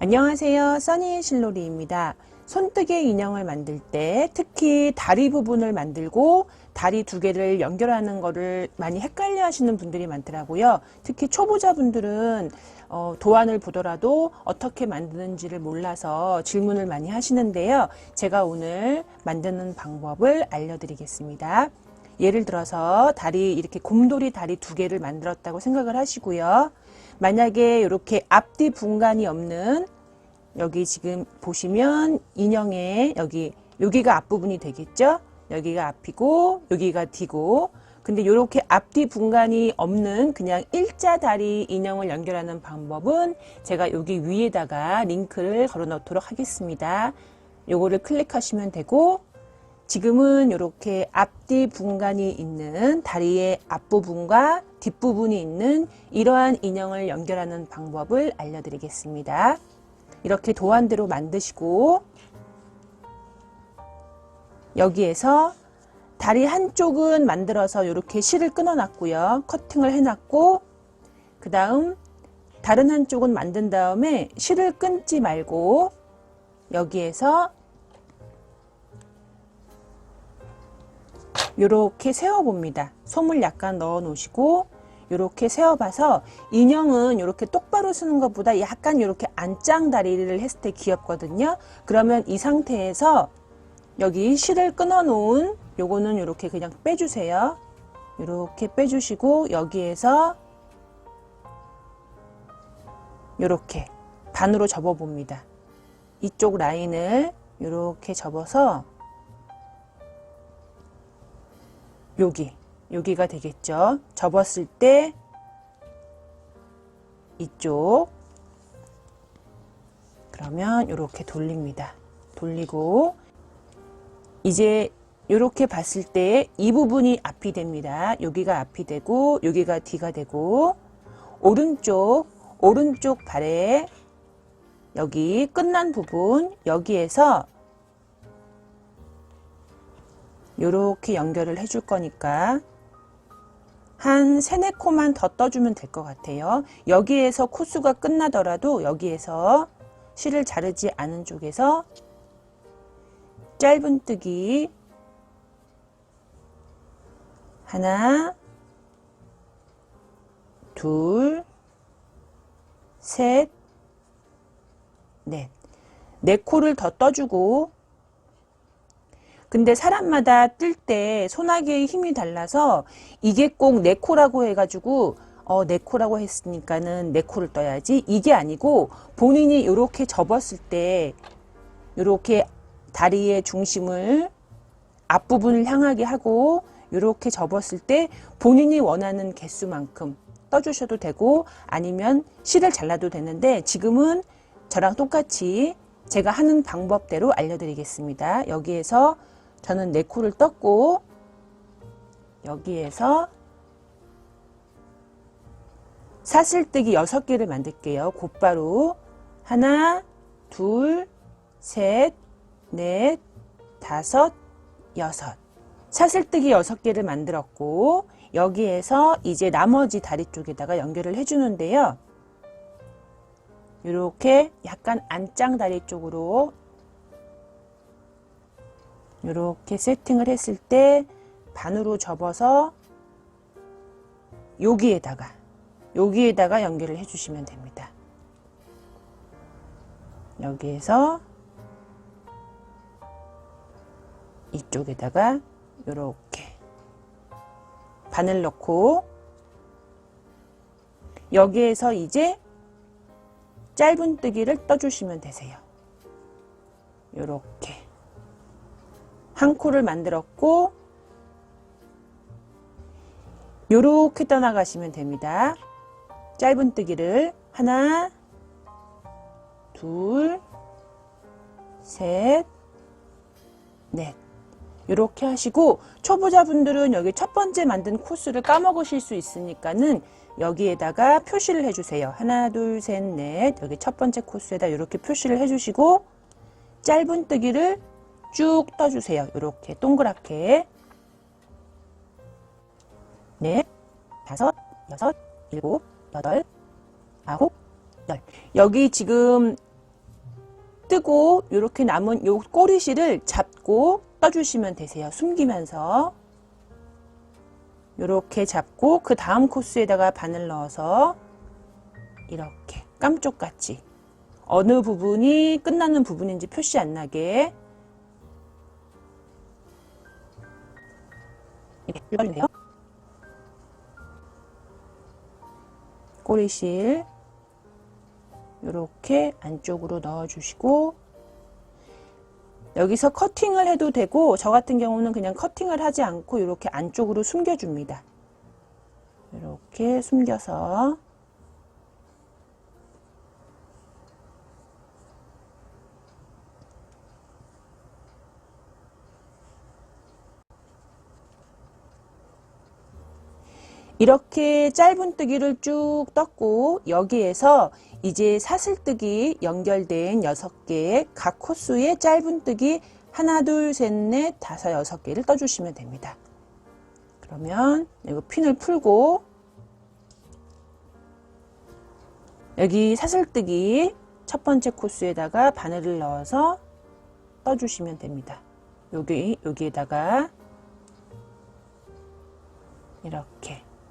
안녕하세요. 써니 실로리입니다. 손뜨개 인형을 만들 때 특히 다리 부분을 만들고 다리 두 개를 연결하는 거를 많이 헷갈려 하시는 분들이 많더라고요. 특히 초보자분들은 어, 도안을 보더라도 어떻게 만드는지를 몰라서 질문을 많이 하시는데요. 제가 오늘 만드는 방법을 알려드리겠습니다. 예를 들어서 다리 이렇게 곰돌이 다리 두 개를 만들었다고 생각을 하시고요. 만약에 이렇게 앞뒤 분간이 없는 여기 지금 보시면 인형의 여기 여기가 앞부분이 되겠죠? 여기가 앞이고 여기가 뒤고 근데 이렇게 앞뒤 분간이 없는 그냥 일자 다리 인형을 연결하는 방법은 제가 여기 위에다가 링크를 걸어 놓도록 하겠습니다. 요거를 클릭하시면 되고 지금은 이렇게 앞뒤 분간이 있는 다리의 앞부분과 뒷부분이 있는 이러한 인형을 연결하는 방법을 알려드리겠습니다. 이렇게 도안대로 만드시고 여기에서 다리 한쪽은 만들어서 이렇게 실을 끊어 놨고요. 커팅을 해 놨고 그 다음 다른 한쪽은 만든 다음에 실을 끊지 말고 여기에서 이렇게 세워봅니다. 솜을 약간 넣어 놓으시고 이렇게 세워봐서 인형은 이렇게 똑바로 쓰는 것보다 약간 이렇게 안짱 다리를 했을 때 귀엽거든요. 그러면 이 상태에서 여기 실을 끊어 놓은 요거는 이렇게 그냥 빼주세요. 이렇게 빼주시고 여기에서 이렇게 반으로 접어 봅니다. 이쪽 라인을 이렇게 접어서 여기 여기가 되겠죠. 접었을 때 이쪽 그러면 이렇게 돌립니다. 돌리고 이제 이렇게 봤을 때 이 부분이 앞이 됩니다. 여기가 앞이 되고 여기가 뒤가 되고 오른쪽 오른쪽 발에 여기 끝난 부분 여기에서 이렇게 연결을 해줄 거니까 한 세네 코만 더 떠주면 될 것 같아요. 여기에서 코수가 끝나더라도 여기에서 실을 자르지 않은 쪽에서 짧은뜨기 하나 둘 셋, 넷. 네 코를 더 떠주고 근데 사람마다 뜰 때 소나기의 힘이 달라서 이게 꼭네 코라고 해가지고 어, 네 코라고 했으니까는 네 코를 떠야지 이게 아니고 본인이 이렇게 접었을 때 이렇게 다리의 중심을 앞부분을 향하게 하고 이렇게 접었을 때 본인이 원하는 개수만큼 떠주셔도 되고 아니면 실을 잘라도 되는데 지금은 저랑 똑같이 제가 하는 방법대로 알려드리겠습니다. 여기에서 저는 네 코를 떴고 여기에서 사슬뜨기 6개를 만들게요. 곧바로 하나, 둘, 셋, 넷, 다섯, 여섯 사슬뜨기 6개를 만들었고 여기에서 이제 나머지 다리 쪽에다가 연결을 해주는데요. 이렇게 약간 안짱 다리 쪽으로 이렇게 세팅을 했을 때 반으로 접어서 여기에다가 여기에다가 연결을 해주시면 됩니다. 여기에서 이쪽에다가 이렇게 바늘 넣고 여기에서 이제 짧은뜨기를 떠주시면 되세요. 이렇게 한 코를 만들었고 이렇게 떠나가시면 됩니다. 짧은뜨기를 하나 둘 셋, 넷. 이렇게 하시고 초보자분들은 여기 첫 번째 만든 코스를 까먹으실 수 있으니까는 여기에다가 표시를 해주세요. 하나, 둘, 셋, 넷. 여기 첫 번째 코스에다 이렇게 표시를 해주시고 짧은뜨기를 쭉 떠주세요. 이렇게 동그랗게 넷, 다섯, 여섯, 일곱, 여덟, 아홉, 열. 여기 지금 뜨고 이렇게 남은 요 꼬리실을 잡고 떠주시면 되세요. 숨기면서 이렇게 잡고 그 다음 코스에다가 바늘 넣어서 이렇게 깜쪽같이 어느 부분이 끝나는 부분인지 표시 안 나게 이렇게 돼요. 꼬리실 이렇게 안쪽으로 넣어주시고 여기서 커팅을 해도 되고 저 같은 경우는 그냥 커팅을 하지 않고 이렇게 안쪽으로 숨겨줍니다. 이렇게 숨겨서 이렇게 짧은 뜨기를 쭉 떴고 여기에서 이제 사슬뜨기 연결된 6개의 각 코스의 짧은 뜨기 하나 둘셋넷 다섯 여섯 개를 떠주시면 됩니다. 그러면 이거 핀을 풀고 여기 사슬뜨기 첫 번째 코스에다가 바늘을 넣어서 떠주시면 됩니다. 여기 여기에다가 이렇게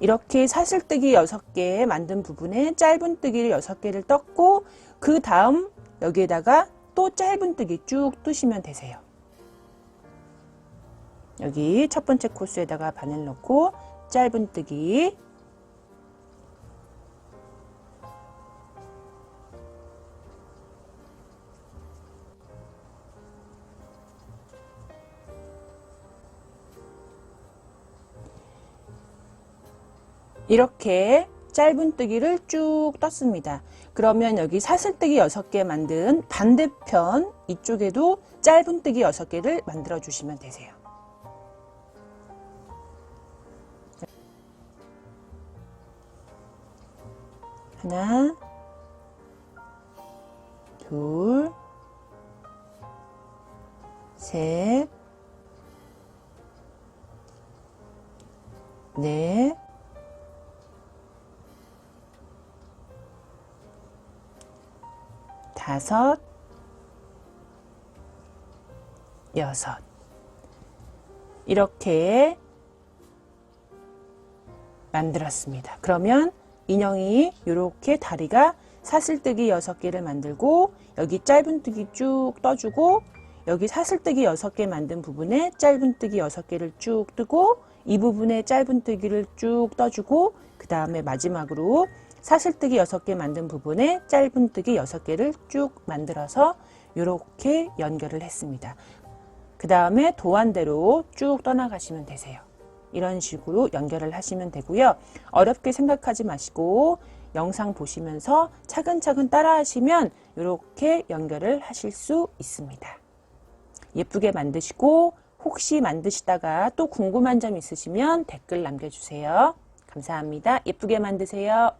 이렇게 사슬뜨기 6개 만든 부분에 짧은뜨기를 6개를 떴고 그 다음 여기에다가 또 짧은뜨기 쭉 뜨시면 되세요. 여기 첫 번째 코스에다가 바늘 넣고 짧은뜨기 이렇게 짧은뜨기를 쭉 떴습니다. 그러면 여기 사슬뜨기 6개 만든 반대편 이쪽에도 짧은뜨기 6개를 만들어 주시면 되세요. 하나, 둘, 셋, 넷, 다섯, 여섯. 이렇게 만들었습니다. 그러면 인형이 이렇게 다리가 사슬뜨기 여섯 개를 만들고 여기 짧은뜨기 쭉 떠주고 여기 사슬뜨기 여섯 개 만든 부분에 짧은뜨기 여섯 개를 쭉 뜨고 이 부분에 짧은뜨기를 쭉 떠주고 그 다음에 마지막으로 사슬뜨기 6개 만든 부분에 짧은뜨기 6개를 쭉 만들어서 이렇게 연결을 했습니다. 그 다음에 도안대로 쭉 떠나가시면 되세요. 이런 식으로 연결을 하시면 되고요. 어렵게 생각하지 마시고 영상 보시면서 차근차근 따라 하시면 이렇게 연결을 하실 수 있습니다. 예쁘게 만드시고 혹시 만드시다가 또 궁금한 점 있으시면 댓글 남겨주세요. 감사합니다. 예쁘게 만드세요.